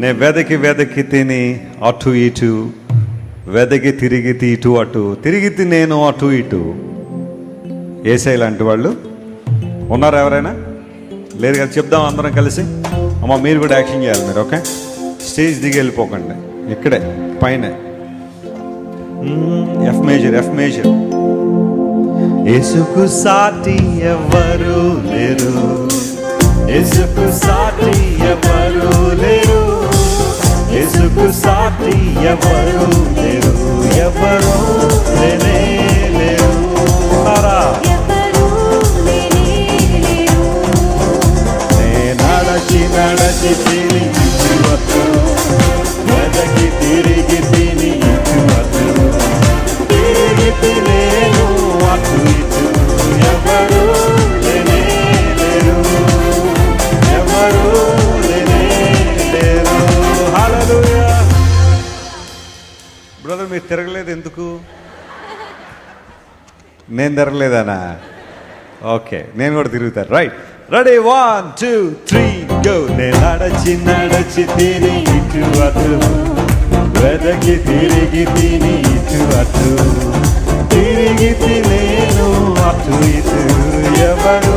నే వెదకి వెదకి తిని అటు ఇటు వెదకి తిరిగి ఇటు అటు తిరిగి నేను అటు ఇటు. ఏసై లాంటి వాళ్ళు ఉన్నారు ఎవరైనా? లేదు కదా చెప్దాం అందరం కలిసి. అమ్మ మీరు కూడా యాక్షన్ చేయాలి మీరు ఓకే? స్టేజ్ దిగి వెళ్ళిపోకండి ఇక్కడే పైన. ఎఫ్ మేజర్ ఎఫ్ మేజర్ ఏసుకు సాటి ఎవరు లేరు. ఏసుకు సాటి ఎవరు లేరు ఎవరు లేనే లేరు. నే నడచి నడచి తిని మీరు ఎందుకు? నేను తిరగలేదనా ఓకే నేను కూడా తిరుగుతాను right ready one two three go నేను నడచి నడచి తిని ఇటు అటు. వెదకి తిరిగి తిని ఇటు అటు. తిరిగి తినేను అటు ఇటు. ఎవరు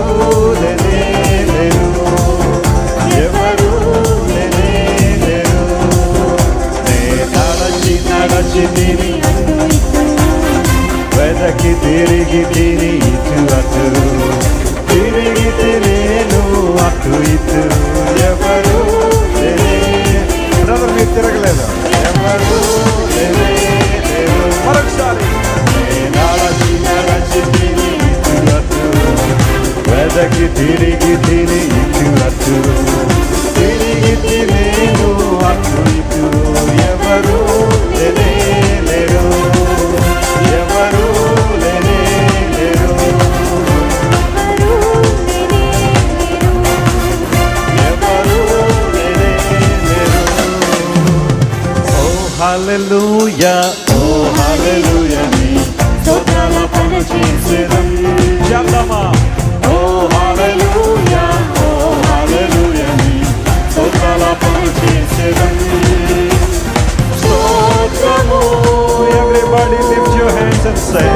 లేరు. ఎవరు లేరు. నే నడచి నడచి తిని వెదకి తిరిగి తిని ఇటు అటు. తిరిగి తినేను అటు ఇటు. ఎవరు బ్రదర్ మీరు తిరగలేదు? ఎవరు మరొకసారి. వెదకి తిరిగి తిని ఇటు అటు. తిరిగి తినేను అటు ఇటు. హల్లెలూయా ఓ హల్లెలూయా నీ స్తోత్రాల పను చేసేదం. చెప్దామా ఓ హల్లెలూయా ఓ హల్లెలూయా నీ స్తోత్రాల పను చేసేదం. స్తోత్రము everybody lift your hands and say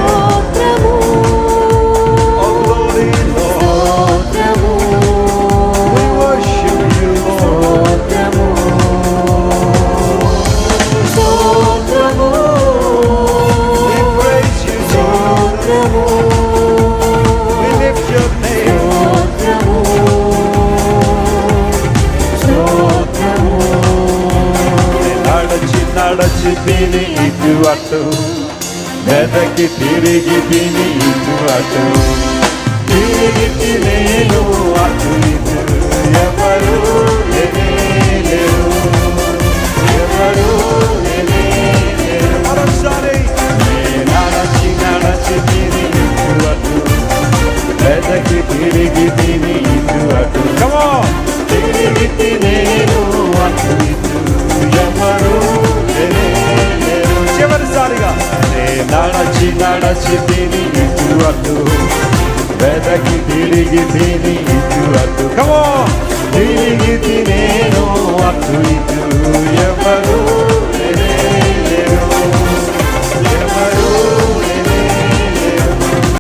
నడచి తిని ఇటు అటు వెదకి తిరిగి తిని ఇటు అటు తిరిగి తినేను అటు ఇటు ఎవరు అటు వెతకి తిరిగి తిని ఇటు అటు కమో తిరిగి తినేను అటు ఇటు ఎవరు?